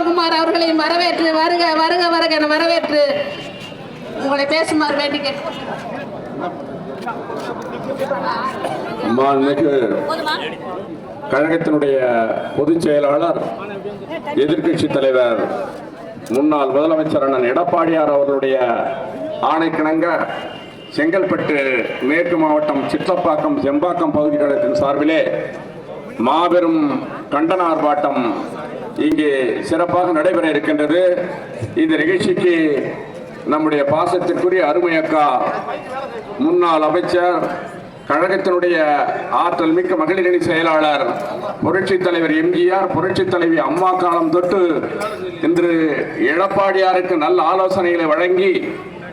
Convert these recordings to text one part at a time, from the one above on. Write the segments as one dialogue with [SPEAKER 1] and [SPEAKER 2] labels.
[SPEAKER 1] சாந்தகுமார் அவர்களையும் வரவேற்று வருக வருக வருக என வரவேற்று உங்களை பேசுமாறு வேண்டி
[SPEAKER 2] கழகத்தினுடைய பொதுச் செயலாளர் எதிர்க்கட்சி தலைவர் முன்னாள் முதலமைச்சர் அண்ணன் எடப்பாடியார் அவர்களுடைய ஆணைக்கிணங்க செங்கல்பட்டு மேற்கு மாவட்டம் சிற்றப்பாக்கம் செம்பாக்கம் பகுதி கழகத்தின் சார்பிலே மாபெரும் கண்டன ஆர்ப்பாட்டம் இங்கே சிறப்பாக நடைபெற இருக்கின்றது. இந்த நிகழ்ச்சிக்கு நம்முடைய பாசத்திற்குரிய அருமை அக்கா முன்னாள் அமைச்சர் கழகத்தினுடைய ஆற்றல் மிக்க மகளிரணி செயலாளர் புரட்சி தலைவர் எம்ஜிஆர் புரட்சி தலைவி அம்மா காலம் தொட்டு இன்று எடப்பாடியாருக்கு நல்ல ஆலோசனைகளை வழங்கி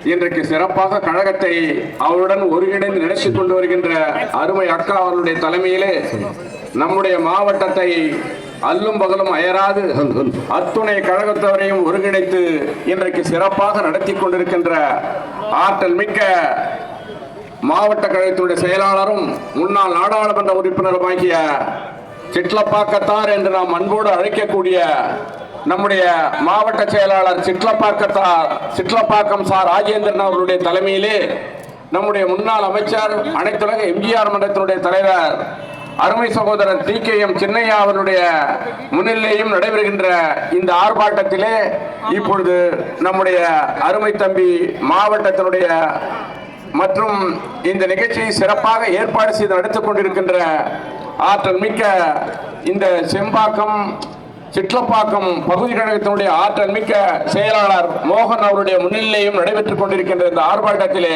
[SPEAKER 2] இன்றைக்கு சிறப்பாக கழகத்தை அவருடன் ஒருங்கிணைந்து நினைத்துக் கொண்டு வருகின்ற அருமை அக்கா அவர்களுடைய தலைமையிலே நம்முடைய மாவட்டத்தை அல்லும் பகலும் அயராது அத்துணை கழகத்தவரையும் ஒருங்கிணைத்து இன்றைக்கு சிறப்பாக நடத்தி கொண்டிருக்கின்ற ஆற்றல் மிக்க மாவட்ட கழகத்தினுடைய செயலாளரும் முன்னாள் நாடாளுமன்ற உறுப்பினருமாகிய சிட்லப்பாக்கத்தார் என்று நாம் அன்போடு அழைக்கக்கூடிய நம்முடைய மாவட்ட செயலாளர் சிட்லப்பாக்கத்தார் சிட்லப்பாக்கம் சார் ராஜேந்திரன் அவர்களுடைய தலைமையிலே நம்முடைய முன்னாள் அமைச்சர் அனைத்துலக எம்ஜிஆர் மன்றத்தினுடைய தலைவர் அருமை சகோதரர் டி கே எம் சின்னையா அவருடைய முன்னிலையும் நடைபெறுகின்ற இந்த ஆர்ப்பாட்டத்திலே இப்பொழுது நம்முடைய அருமை தம்பி மாவட்டத்தினுடைய மற்றும் இந்த நிகழ்ச்சியை சிறப்பாக ஏற்பாடு செய்து நடத்திக் கொண்டிருக்கின்ற ஆற்றல் மிக்க இந்த செம்பாக்கம் சிட்லப்பாக்கம் பகுதி கழகத்தினுடைய ஆற்றல் மிக்க செயலாளர் மோகன் அவருடைய முன்னிலையும் நடைபெற்றுக் கொண்டிருக்கின்ற இந்த ஆர்ப்பாட்டத்திலே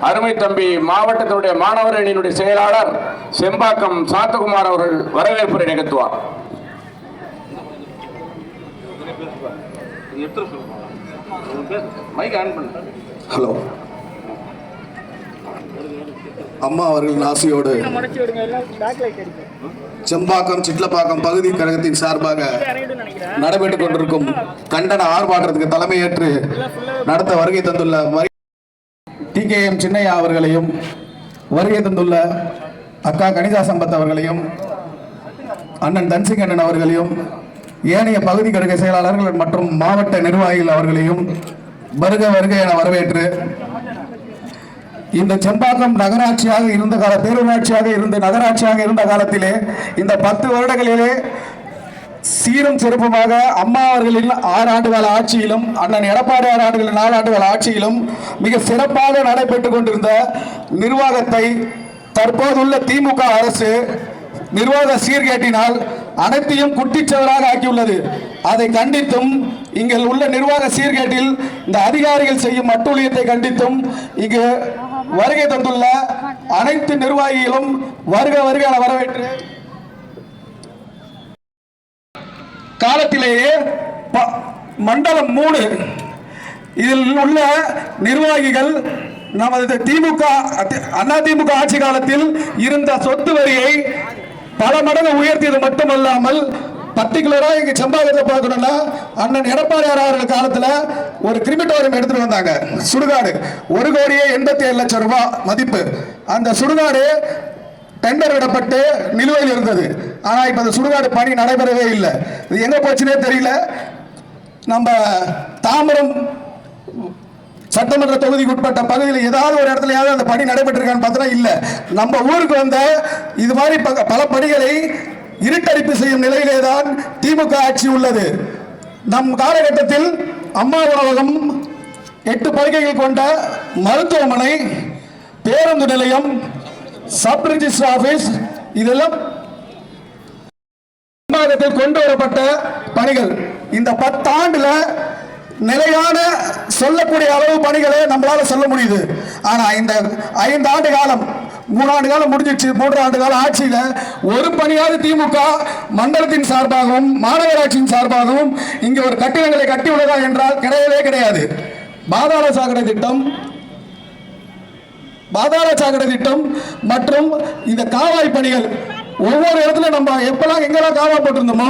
[SPEAKER 2] அருமை தம்பி மாவட்டத்தினுடைய மாணவர் அணியினுடைய செயலாளர் செம்பாக்கம் சாந்தகுமார் அவர்கள் வரவேற்புரை நிகழ்த்துவார்.
[SPEAKER 3] ஹலோ அம்மா அவர்களின் ஆசையோடு செம்பாக்கம் சிட்லப்பாக்கம் பகுதி கழகத்தின் சார்பாக நடைபெற்றுக் கொண்டிருக்கும் கண்டன ஆர்ப்பாட்டத்துக்கு தலைமையேற்று நடத்த வருகை தந்துள்ள டி கே எம் சின்னையா அவர்களையும் வருகை தந்துள்ள அக்கா கணிதா சம்பத் அவர்களையும் அண்ணன் தன்சிங் அண்ணன் அவர்களையும் ஏனைய பகுதி கழக செயலாளர்கள் மற்றும் மாவட்ட நிர்வாகிகள் அவர்களையும் வருக வருக என வரவேற்று இந்த செம்பாக்கம் நகராட்சியாக இருந்த கால பேரூராட்சியாக இருந்த நகராட்சியாக இருந்த காலத்திலே இந்த பத்து வருடங்களிலே சீரும் சிறப்புமாக அம்மா அவர்களின் ஆறு ஆண்டு கால ஆட்சியிலும் அண்ணன் எடப்பாடி ஆறு ஆண்டுகளின் நாலு ஆண்டு கால ஆட்சியிலும் மிக சிறப்பாக நடைபெற்றுக் கொண்டிருந்த நிர்வாகத்தை தற்போதுள்ள திமுக அரசு நிர்வாக சீர்கேட்டினால் அனைத்தையும் குட்டிச்சவராக ஆக்கியுள்ளது. அதை கண்டித்தும் இங்கே உள்ள நிர்வாக சீர்கேட்டில் இந்த அதிகாரிகள் செய்யும் அட்டூழியத்தை கண்டித்தும் இங்கு வருகை தந்துள்ள அனைத்து நிர்வாகிகளும் வருக வருக வரவேற்று காலத்திலேயே ப- மண்டலம் மூணு. இதில் உள்ள நிர்வாகிகள் நமது திமுக அண்ணா திமுக ஆட்சி காலத்தில் இருந்த சொத்து வரியை பல மடங்கு உயர்த்தியது மட்டுமல்லாமல் பர்டிகுலராக இங்கே செம்பாகத்தை பார்க்கணும்னா அண்ணன் எடப்பாடியார் அவர்கள் காலத்தில் ஒரு கிரிமிட்டோரியம் எடுத்துட்டு வந்தாங்க. சுடுகாடு. ஒரு கோடியே எண்பத்தி ஏழு லட்சம் ரூபாய் மதிப்பு. அந்த சுடுகாடு டெண்டர் விடப்பட்டு நிலுவையில் இருந்தது. ஆனால் இப்போ அந்த சுடுகாடு பணி நடைபெறவே இல்லை. இது எங்கே போச்சுன்னே தெரியல. நம்ம தாம்பரம் சட்டமன்ற தொகுதிக்கு உட்பட்ட பகுதியில் ஏதாவது ஒரு இடத்துலயாவது அந்த பணி நடைபெற்றிருக்கான்னு பார்த்தா இல்லை. நம்ம ஊருக்கு வந்த இது மாதிரி ப- பல பணிகளை இருட்டடிப்பு செய்யும் நிலையிலே தான் திமுக ஆட்சி உள்ளது. நம் காலகட்டத்தில் அம்மா உணவகம் எட்டு படுக்கைகள் கொண்ட மருத்துவமனை பேருந்து நிலையம் சப் ரிஜிஸ்டர் ஆபீஸ் இதெல்லாம் தமிழகத்தில் கொண்டு வரப்பட்ட பணிகள். இந்த பத்தாண்டுல நிலையான சொல்லக்கூடிய அளவு பணிகளை நம்மளால சொல்ல முடியுது. ஆனா இந்த ஐந்து ஆண்டு காலம் மூணாண்டு காலம் முடிஞ்சிடுச்சு. மூன்று ஆண்டு கால ஆட்சியில் ஒரு பணியாவது திமுக மண்டலத்தின் சார்பாகவும் மாநகராட்சியின் சார்பாகவும் இங்கே ஒரு கட்டிடங்களை கட்டியுள்ளதா என்றால் கிடையவே கிடையாது. பாதாள சாக்கடை திட்டம் பாதாள சாக்கடை திட்டம் மற்றும் இந்த காவாய் பணிகள் ஒவ்வொரு இடத்துல நம்ம எப்பெல்லாம் எங்கெல்லாம் காவா போட்டிருந்தோமோ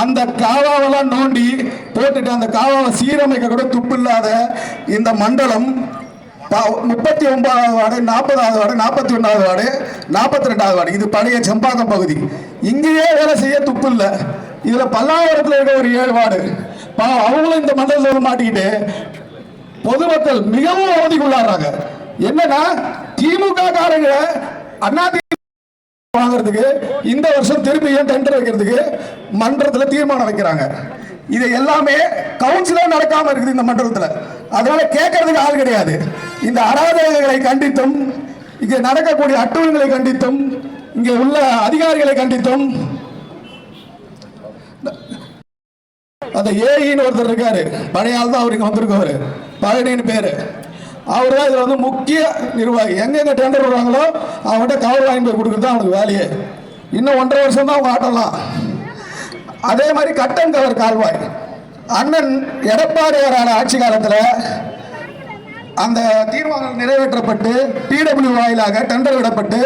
[SPEAKER 3] அந்த காவாவெல்லாம் நோண்டி போட்டுட்டு அந்த காவாவை சீரமைக்க கூட துப்பு இல்லாத இந்த மண்டலம் முப்பத்தி ஒன்பதாவது வார்டு நாற்பதாவது வார்டு நாற்பத்தி ஒன்றாவது வார்டு நாற்பத்தி ரெண்டாவது வார்டு. இது பழைய செம்பாக்கம் பகுதி. இங்கேயே வேலை செய்ய துப்பு இல்லை. இதில் பல்லாவரத்தில் இருக்க ஒரு ஏழு வார்டு. பாவம் அவங்களும் இந்த மண்டலத்தில் வந்து மாட்டிக்கிட்டு பொதுமக்கள் மிகவும் அவதிக்குள்ளாடுறாங்க என்னன்னா திமுக காரங்க அண்ணா வாங்குறதுக்கு இந்த வருஷம் திரும்பியும் டெண்டர் வைக்கிறதுக்கு மன்றத்தில் தீர்மானம் வைக்கிறாங்க. இது எல்லாமே கவுன்சிலும் நடக்காம இருக்குது இந்த மண்டலத்தில். அதனால கேட்கறதுக்கு ஆள் கிடையாது. இந்த அராஜகங்களை கண்டித்தும் இங்கே நடக்கக்கூடிய அட்டூழியங்களை கண்டித்தும் இங்கே உள்ள அதிகாரிகளை கண்டித்தும் அந்த ஏஇன்னு ஒருத்தர் இருக்காரு. பழைய ஆள் தான் அவருக்கு வந்திருக்கவர். பழனின்னு பேர். அவர் தான் இதில் வந்து முக்கிய நிர்வாகி. எங்கெங்க டெண்டர் விடுறாங்களோ அவங்ககிட்ட கவர் வாங்கி போய் கொடுக்குறது தான் அவனுக்கு வேலையே. இன்னும் ஒன்றரை வருஷம் தான் அவங்க ஆட்டலாம் அதே மாதிரி கட்டன் கவர் கால்வாய். அண்ணன் எடப்பாடியாரான ஆட்சி காலத்தில் அந்த தீர்மானம் நிறைவேற்றப்பட்டு டிடபிள்யூ வாயிலாக டெண்டர் விடப்பட்டு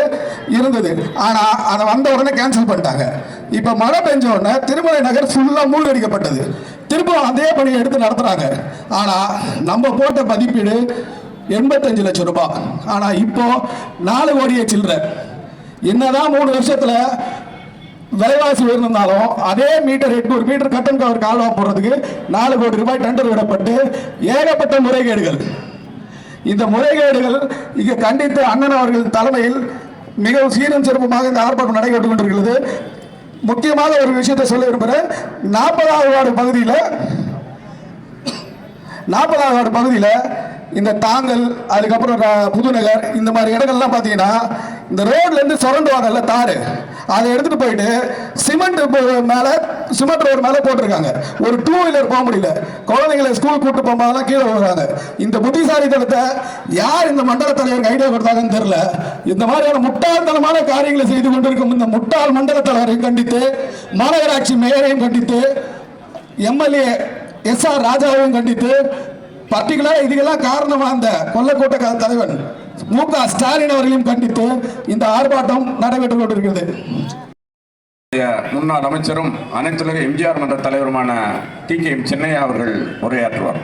[SPEAKER 3] இருந்தது. ஆனால் அதை வந்த உடனே கேன்சல் பண்ணிட்டாங்க. இப்போ மழை பெஞ்ச உடனே திருமலை நகர் ஃபுல்லாக மூழ்கடிக்கப்பட்டது திரும்பவும் அதே பணியை எடுத்து நடத்துகிறாங்க ஆனால் நம்ம போட்ட மதிப்பீடு எண்பத்தஞ்சு லட்சம் ரூபாய். ஆனால் இப்போ நாலு கோடியே சில்லற. என்னதான் மூணு வருஷத்தில் விலைவாசி உயர்ந்திருந்தாலும் அதே மீட்டர் எட்நூறு மீட்டர் கட்டன் கவர் கால்வா போடுறதுக்கு நாலு கோடி ரூபாய் டெண்டர் விடப்பட்டு ஏகப்பட்ட முறைகேடுகள். இந்த முறைகேடுகள் இங்கே கண்டித்து அண்ணன் அவர்கள் தலைமையில் மிகவும் சீரும் சிறப்புமாக இந்த ஆர்ப்பாட்டம் நடைபெற்றுக் கொண்டிருக்கிறது. முக்கியமாக ஒரு விஷயத்தை சொல்ல விரும்புகிறேன் நாற்பதாவது வார்டு பகுதியில் நாற்பதாவது வார்டு பகுதியில் இந்த தாங்கல் அதுக்கப்புறம் புதுநகர் இந்த மாதிரி இடங்கள்லாம் பார்த்தீங்கன்னா இந்த ரோட்லேருந்து சுரண்டுவாங்கல்ல தாறு அதை எடுத்துட்டு போயிட்டு சிமெண்ட் மேலே சிமெண்ட் ரோடு மேலே போட்டிருக்காங்க. ஒரு டூ வீலர் போக முடியல. குழந்தைங்களை ஸ்கூல் கூட்டு போகும்போதெல்லாம் கீழே விழுறாங்க. இந்த புத்திசாலித்தனத்தை யார் இந்த மண்டல தலைவருக்கு ஐடியா கொடுத்தாங்கன்னு தெரியல. இந்த மாதிரியான முட்டாள்தனமான காரியங்களை செய்து கொண்டிருக்கும் இந்த முட்டாள் மண்டல தலைவரையும் கண்டித்து மாநகராட்சி மேயரையும் கண்டித்து எம்எல்ஏ எஸ் ஆர் ராஜாவையும் கண்டித்து பர்டிகுலராக இதுக்கெல்லாம் காரணமாக அந்த கொல்லக்கோட்டை தலைவன். மு க ஸ்டாலின் அவர்களையும் கண்டித்து இந்த ஆர்ப்பாட்டம் நடைபெற்றுக் கொண்டிருக்கிறது.
[SPEAKER 2] முன்னாள் அமைச்சரும் அனைத்துலக எம்ஜிஆர் மன்ற தலைவருமான டி கே எம் சென்னையா அவர்கள் உரையாற்றுவார்.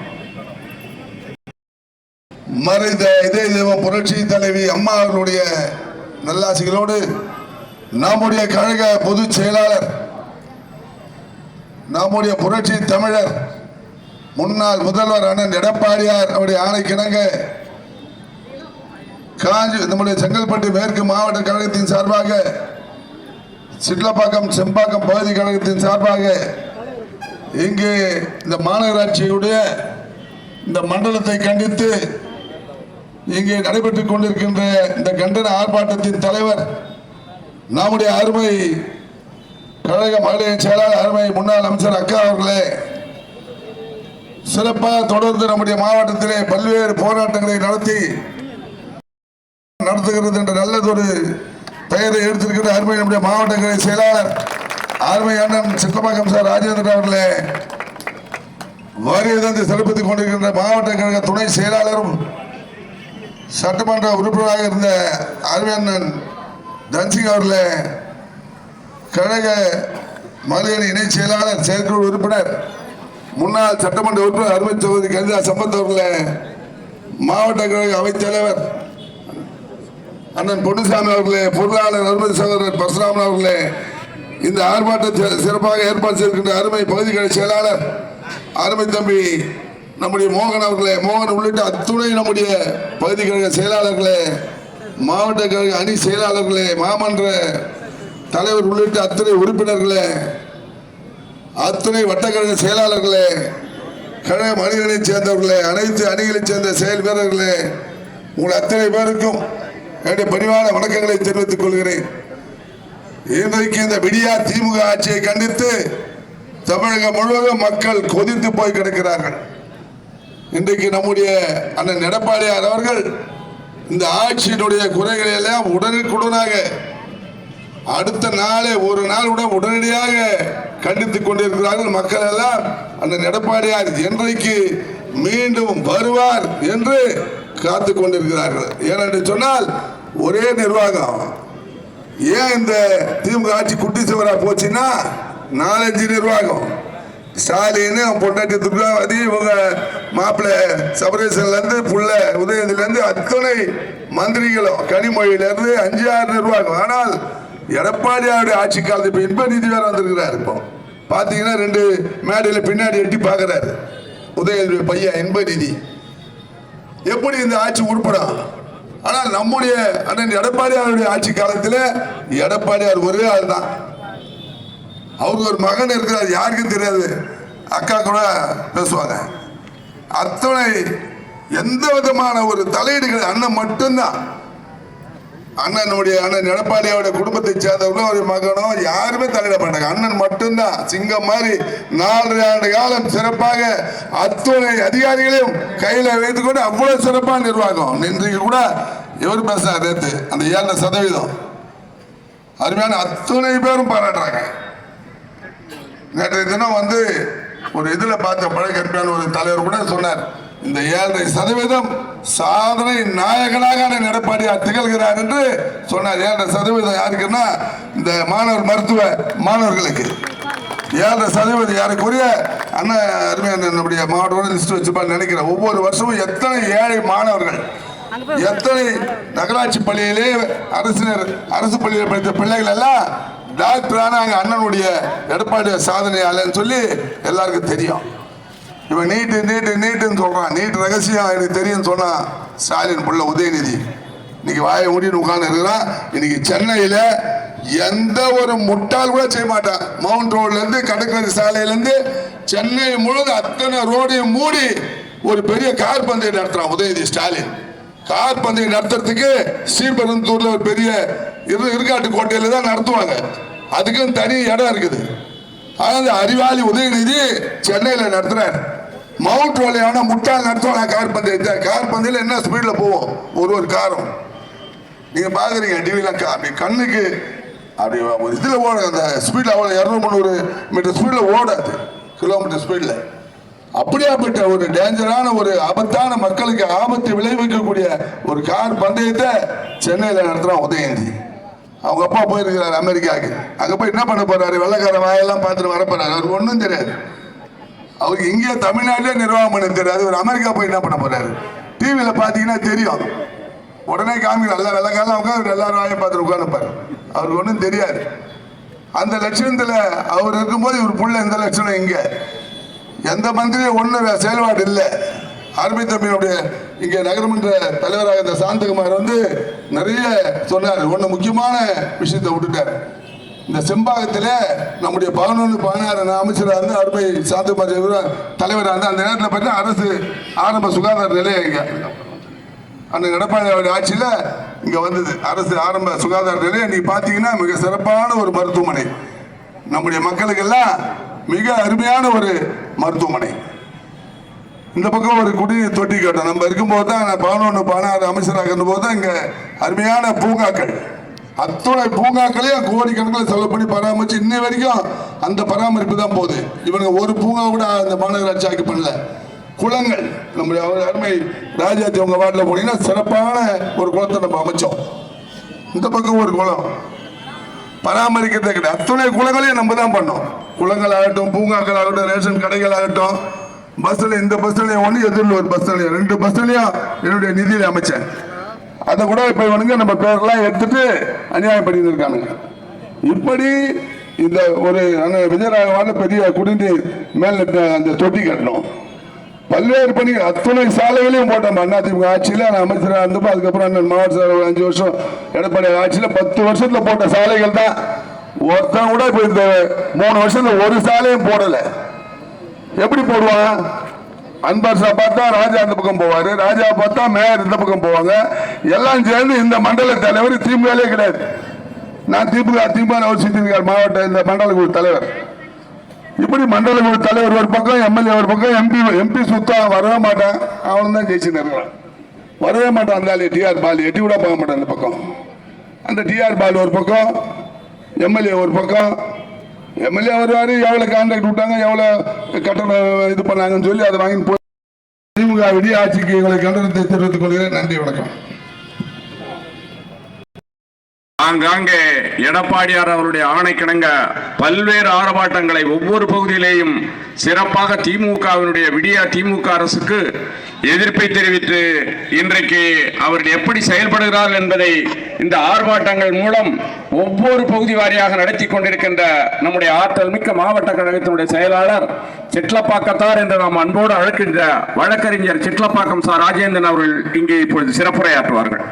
[SPEAKER 4] மறைந்த இதய தெய்வம் புரட்சி தலைவி அம்மா அவர்களுடைய நல்லாசிகளோடு நம்முடைய கழக பொதுச் செயலாளர் நம்முடைய புரட்சி தமிழர் முன்னாள் முதல்வர் அண்ணன் எடப்பாடியார் அவருடைய ஆணைக்கிணங்க காஞ்சி நம்முடைய செங்கல்பட்டு மேற்கு மாவட்ட கழகத்தின் சார்பாக சிட்லப்பாக்கம் செம்பாக்கம் பகுதி கழகத்தின் சார்பாக இங்கு இந்த மாநகராட்சியுடைய இந்த மண்டலத்தை கண்டித்து இங்கே நடைபெற்றுக் கொண்டிருக்கின்ற இந்த கண்டன ஆர்ப்பாட்டத்தின் தலைவர் நம்முடைய அருமை கழக மகளிர் செயலாளர் அருமை முன்னாள் அமைச்சர் அக்கா அவர்களே சிறப்பாக தொடர்ந்து நம்முடைய மாவட்டத்திலே பல்வேறு போராட்டங்களை நடத்தி நடத்துகிறது என்ற நல்லதொரு பெயரை எடுத்திருக்கிற அருமை நம்முடைய மாவட்ட செயலாளர் அருமை அண்ணன் சித்தப்பாக்கம் சார் ராஜேந்திரன் அவர்களே. வருகை தந்து சிறப்பித்துக் கொண்டிருக்கின்ற மாவட்ட கழக துணை செயலாளரும் சட்டமன்ற உறுப்பினராக இருந்த அருமையண்ணன் தன்சிங் அவர்களே. கழக மகளிர் இணை செயலாளர் செயற்குழு உறுப்பினர் முன்னாள் சட்டமன்ற உறுப்பினர் அருமை சகோதரி கவிதா சம்பத் அவர்களே. மாவட்ட கழக அவைத் தலைவர் அண்ணன் பொன்னுசாமி அவர்களே பொருளாளர் அருமை சகோதரர் பரசுராமன் அவர்களே இந்த ஆர்ப்பாட்டத்தை சிறப்பாக ஏற்பாடு செய்திருக்கின்ற அருமை பகுதி செயலாளர் அருமை தம்பி நம்முடைய மோகன் அவர்களே மோகன் உள்ளிட்ட அத்துணை நம்முடைய பகுதி கழக செயலாளர்களே மாவட்ட கழக அணி செயலாளர்களே மாமன்ற தலைவர் உள்ளிட்ட அத்துணை உறுப்பினர்களே அத்துணை வட்டக்கழக செயலாளர்களே கழக மனிதனைச் சேர்ந்தவர்களே அனைத்து அணிகளைச் சேர்ந்த செயல் வீரர்களே உங்கள் அத்தனை பேருக்கும் என்னுடைய பணிவான வணக்கங்களை தெரிவித்துக் கொள்கிறேன். இன்றைக்கு இந்த விடியா திமுக ஆட்சியை கண்டித்து தமிழகம் முழுவதும் மக்கள் கொதித்து போய் கிடக்கிறார்கள். இன்றைக்கு நம்முடைய அண்ணன் எடப்பாடியார் அவர்கள் இந்த ஆட்சியினுடைய குறைகளை எல்லாம் உடனுக்குடனாக அடுத்த நாளே ஒரு நாள் உடன் உடனடியாக கண்டித்துக் கொண்டிருக்கிறார்கள் மக்கள் எல்லாம். அந்த எடப்பாடியார் என்றைக்கு மீண்டும் வருவார் என்று காத்து கொண்டிருக்கிறார்கள் ஏனென்று சொன்னால் ஒரே நிர்வாகம். ஏன் இந்த திமுக ஆட்சி குட்டி சுவரா போச்சுன்னா நாலஞ்சு நிர்வாகம். ஸ்டாலின் அவன் பொண்டாட்டி துர்காவதி இவங்க மாப்பிள்ளை சபரேசன்லேருந்து புள்ள உதயநிதியில அத்தனை மந்திரிகளும் கனிமொழியிலேருந்து அஞ்சு ஆறு நிர்வாகம். ஆனால் எடப்பாடியாருடைய ஆட்சி காலத்து இப்போ இன்ப நிதி வேறு வந்திருக்கிறார் இப்போ. பார்த்தீங்கன்னா ரெண்டு மேடையில் பின்னாடி எட்டி பார்க்குறாரு உதயநிதி பையன் இன்பநிதி எப்படி இந்த ஆட்சி உருப்படும் ஆனால் நம்முடைய அண்ணன் எடப்பாடியாருடைய ஆட்சி காலத்தில் எடப்பாடியார் ஒரே ஆள் தான். அவருக்கு ஒரு மகன் இருக்கிறார். யாருக்கும் தெரியாது. அக்கா கூட பேசுவாங்க. அத்தனை எந்த விதமான ஒரு தலையீடுகள் அண்ணன் மட்டும்தான். அண்ணனுடைய அண்ணன் எடப்பாடியோட குடும்பத்தை சேர்ந்தவர்களும் ஒரு மகனும் யாருமே தலையிட மாட்டாங்க. அண்ணன் மட்டும்தான். சிங்கம் மாதிரி நாலரை ஆண்டு காலம் சிறப்பாக அத்துணை அதிகாரிகளையும் கையில வைத்துக்கொண்டு அவ்வளவு சிறப்பான நிர்வாகம். இன்றைக்கு கூட எவர் பேசுறாரு ரேத்து அந்த ஏழு சதவீதம். அருமையான அத்துணை பேரும் பாராட்டுறாங்க. நேற்றைய தினம் வந்து ஒரு இதுல பார்த்த பழக்கற்பியான ஒரு தலைவர் கூட சொன்னார். இந்த ஏழரை சதவீதம் சாதனை நாயகனாக எடப்பாடியார் திகழ்கிறார் என்று சொன்னார். ஏழரை சதவீதம் யாருக்குன்னா இந்த மாணவர் மருத்துவ மாணவர்களுக்கு. ஏழரை சதவீதம் யாருக்குரிய அண்ணன் அருமையான நம்முடைய மாவட்ட லிஸ்ட் வச்சுப்பான்னு நினைக்கிறேன். ஒவ்வொரு வருஷமும் எத்தனை ஏழை மாணவர்கள் எத்தனை நகராட்சி பள்ளியிலே அரசினர் அரசு பள்ளியில் படித்த பிள்ளைகள் எல்லாம் டாக்டரான ஆனாங்க அண்ணனுடைய எடப்பாடி சாதனையாளன்னு சொல்லி எல்லாருக்கும் தெரியும். இவன் நீட்டு நீட்டு நீட்டுன்னு சொல்றான். நீட் ரகசியம் எனக்கு தெரியும் சொன்னான் ஸ்டாலின் பிள்ளை உதயநிதி. இன்னைக்கு வாயை மூடின்னு உட்கார்ந்து இருக்கிறான். இன்னைக்கு சென்னையில எந்த ஒரு முட்டாள் கூட செய்ய மாட்டான். மவுண்ட் ரோட்ல இருந்து கடற்கரை சாலையில இருந்து சென்னை முழுவதும் அத்தனை ரோடையும் மூடி ஒரு பெரிய கார் பந்தயம் நடத்துறான் உதயநிதி ஸ்டாலின். கார் பந்தயம் நடத்துறதுக்கு ஸ்ரீபெரும்புத்தூர்ல ஒரு பெரிய இரு இருக்காட்டு கோட்டையில தான் நடத்துவாங்க. அதுக்கும் தனி இடம் இருக்குது. ஆனா அறிவாளி உதயநிதி சென்னையில நடத்துறாரு. மவுண்ட் வேலையான முட்டாள் நான் கார் பந்தயம் கார் பந்தயம் என்ன ஸ்பீட்ல போவோம்? ஒரு ஒரு காரும் நீங்க பாக்குறீங்க டிவில அப்படி கண்ணுக்கு அப்படி ஒரு இதுல அந்த ஸ்பீட்ல அவ்வளவு இரநூறு முந்நூறு மீட்டர் ஸ்பீட்ல ஓடாது. கிலோமீட்டர் ஸ்பீட்ல அப்படியாப்பட்ட ஒரு டேஞ்சரான ஒரு ஆபத்தான மக்களுக்கு ஆபத்தை விளைவிக்கக்கூடிய ஒரு கார் பந்தயத்தை சென்னையில் நடத்துறான் உதயந்தி. அவங்க அப்பா போயிருக்கிறாரு அமெரிக்காவுக்கு. அங்கே போய் என்ன பண்ண போறாரு? வெள்ளக்கார வாயெல்லாம் பார்த்துட்டு வர போறாரு அவருக்கு ஒன்றும் தெரியாது. அவருக்கு இங்கே தமிழ்நாட்டிலே நிர்வாகம் பண்ண தெரியாது அவர் அமெரிக்கா போய் என்ன பண்ண போறாரு? டிவியில் பார்த்தீங்கன்னா தெரியும் உடனே காமி நல்லா வெள்ளக்காரலாம் உட்காந்து எல்லாரும் வாயை பார்த்துட்டு உட்காந்துப்பார் அவருக்கு ஒன்றும் தெரியாது. அந்த லட்சணத்தில் அவர் இருக்கும்போது இவர் புள்ள எந்த லட்சணம் இங்கே? எந்த மந்திரியும் ஒன்றும் செயல்பாடு இல்லை. அருமை தம்பியினுடைய இங்கே நகரமன்ற தலைவராக இந்த சாந்தகுமார் வந்து நிறைய சொன்னார். ஒன்று முக்கியமான விஷயத்தை விட்டுட்டார். இந்த செம்பாகத்தில் நம்முடைய பதினொன்று பதினாறு அமைச்சராக இருந்து அருமை சாந்தகுமார் தலைவராக இருந்து அந்த நேரத்தில் பார்த்தீங்கன்னா அரசு ஆரம்ப சுகாதார நிலையம் இங்கே. அந்த எடப்பாடி அவருடைய ஆட்சியில் இங்கே வந்தது. அரசு ஆரம்ப சுகாதார நிலையம். நீங்கள் பார்த்தீங்கன்னா மிக சிறப்பான ஒரு மருத்துவமனை. நம்முடைய மக்களுக்கெல்லாம் மிக அருமையான ஒரு மருத்துவமனை. இந்த பக்கம் ஒரு குடிநீர் தொட்டி கட்டும் நம்ம இருக்கும்போது தான் பதினொன்று பதினாறு அமைச்சராக இருந்தபோது தான் இங்கே அருமையான பூங்காக்கள். அத்துணை பூங்காக்களையும் கோடிக்கணக்கில் செலவு பண்ணி பராமரிச்சு இன்னை வரைக்கும் அந்த பராமரிப்பு தான் போகுது. இவனுங்க ஒரு பூங்கா கூட அந்த மாநகராட்சி ஆக்கி பண்ணல. குளங்கள். நம்முடைய அவர் அருமை ராஜாத்தி உங்க வார்டில் போனீங்கன்னா சிறப்பான ஒரு குளத்தை நம்ம அமைச்சோம். இந்த பக்கம் ஒரு குளம். பராமரிக்கிறதே கிடையாது. அத்துணை குளங்களையும் நம்ம தான் பண்ணோம். குளங்கள் ஆகட்டும் பூங்காக்கள் ஆகட்டும் ரேஷன் கடைகள் ஆகட்டும் பஸ்ல இந்த பஸ் நிலையம் ஒன்று எதிரில் ஒரு பஸ் நிலையம் ரெண்டு பஸ் நிலையம் என்னுடைய நிதியில் அமைச்சேன். அதை கூட இப்போ இவனுங்க நம்ம பேரெல்லாம் எடுத்துட்டு அநியாயம் பண்ணிட்டு இருக்கானுங்க இப்படி இந்த ஒரு அங்கே விஜயராகவான பெரிய குடிநீர் மேல் அந்த தொட்டி கட்டணும் பல்வேறு பணி அத்துணை சாலைகளையும் போட்டோம். அதிமுக ஆட்சியில் நான் அமைச்சராக இருந்தப்போ அதுக்கப்புறம் அண்ணன் மாவட்ட செயலாளர் அஞ்சு வருஷம் எடப்பாடி ஆட்சியில் பத்து வருஷத்தில் போட்ட சாலைகள் தான். ஒருத்தன் கூட இப்போ இந்த மூணு வருஷத்தில் ஒரு சாலையும் போடலை. எப்படி போடுவான்? அன்பர் பார்த்தா ராஜா அந்த பக்கம் போவாரு ராஜா பார்த்தா மேயர் இந்த பக்கம் போவாங்க. எல்லாம் சேர்ந்து இந்த மண்டல தலைவர் திமுகலே கிடையாது. நான் திமுக திமுக வச்சுருக்கார் மாவட்ட இந்த மண்டல குழு தலைவர். இப்படி மண்டல குழு தலைவர் ஒரு பக்கம் எம்எல்ஏ ஒரு பக்கம் எம்பி எம்பி சுத்தா வரவே மாட்டான். அவனும் தான் ஜெயிச்சுன்னு இருக்கிறான். வரவே மாட்டான் அந்த ஆளு டிஆர் பாலு. எட்டி கூட போக மாட்டான் அந்த பக்கம். அந்த டிஆர் பால் ஒரு பக்கம் எம்எல்ஏ ஒரு பக்கம் எம்எல்ஏ வருவாரு எவ்வளவு கான்ட்ராக்ட் விட்டாங்க எவ்வளவு கட்டணம் இது பண்ணாங்கன்னு சொல்லி அதை வாங்கி போய் திமுக விடிய ஆட்சிக்கு எங்களை கண்டனத்தை தெரிவித்துக் கொள்கிறேன். நன்றி வணக்கம்.
[SPEAKER 2] ஆங்காங்கே எடப்பாடியார் அவருடைய ஆணைக்கிணங்க பல்வேறு ஆர்ப்பாட்டங்களை ஒவ்வொரு பகுதியிலேயும் சிறப்பாக திமுகவினுடைய விடியா திமுக அரசுக்கு எதிர்ப்பை தெரிவித்து இன்றைக்கு அவர் எப்படி செயல்படுகிறார்கள் என்பதை இந்த ஆர்ப்பாட்டங்கள் மூலம் ஒவ்வொரு பகுதி வாரியாக நடத்தி கொண்டிருக்கின்ற நம்முடைய ஆற்றல் மிக்க மாவட்ட கழகத்தினுடைய செயலாளர் சிட்லப்பாக்கத்தார் என்று நாம் அன்போடு அழைக்கின்ற வழக்கறிஞர் சிட்லப்பாக்கம் சார் ராஜேந்திரன் அவர்கள் இங்கே இப்பொழுது சிறப்புரையாற்றுவார்கள்.